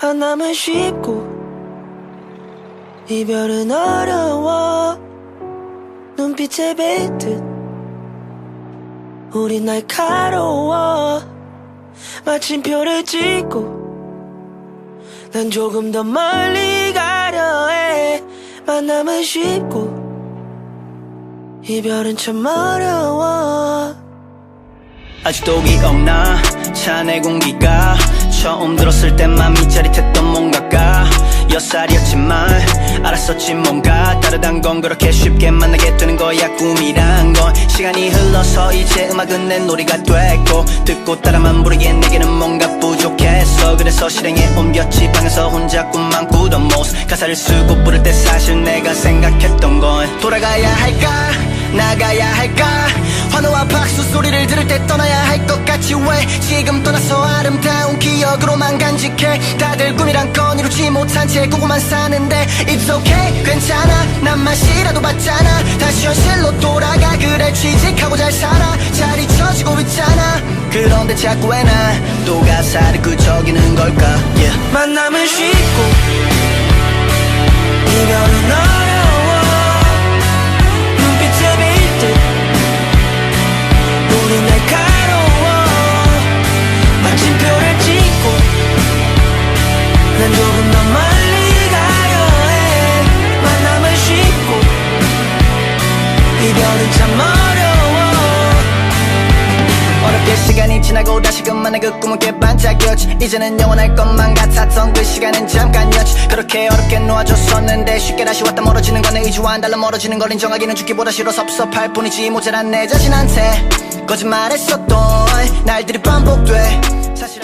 만남은 쉽고 이별은 어려워. 눈빛에 뱉듯 우린 날카로워. 마침표를 찍고 난 조금 더 멀리 가려 해. 만남은 쉽고 이별은 참 어려워. 아직도 기억나? 차내 공기가 처음 들었을 때 맘이 짜릿했던 뭔가가 여 살이었지만 알았었지 뭔가. 다르단 건 그렇게 쉽게 만나게 되는 거야 꿈이란 건. 시간이 흘러서 이제 음악은 내 놀이가 됐고 듣고 따라만 부르기엔 내게는 뭔가 부족했어. 그래서 실행에 옮겼지. 방에서 혼자 꿈만 꾸던 모습. 가사를 쓰고 부를 때 사실 내가 생각했던 건 돌아가야 할까? 나가야 할까? 환호와 박수 소리를 들을 때 떠나야 할 것 같지 왜 지금 떠나서 아름다운 기억으로만 간직해. 다들 꿈이란 건 이루지 못한 채 꾸고만 사는데 It's okay 괜찮아. 난 맛이라도 봤잖아. 다시 현실로 돌아가. 그래 취직하고 잘 살아. 잘 잊혀지고 있잖아. 그런데 자꾸 왜난또 가사를 그저기는 걸까? Yeah. 만남은 쉽고 이별은 참 어려워. 어렵게 시간이 지나고 다시금 만나 그 꿈은 꽤 반짝였지. 이제는 영원할 것만 같았던 그 시간은 잠깐이었지. 그렇게 어렵게 놓아줬었는데 쉽게 다시 왔다 멀어지는 건 내 의지와는 달라 멀어지는 걸 인정하기는 죽기보다 싫어 섭섭할 뿐이지. 모자란 내 자신한테 거짓말했었던 날들이 반복돼. 사실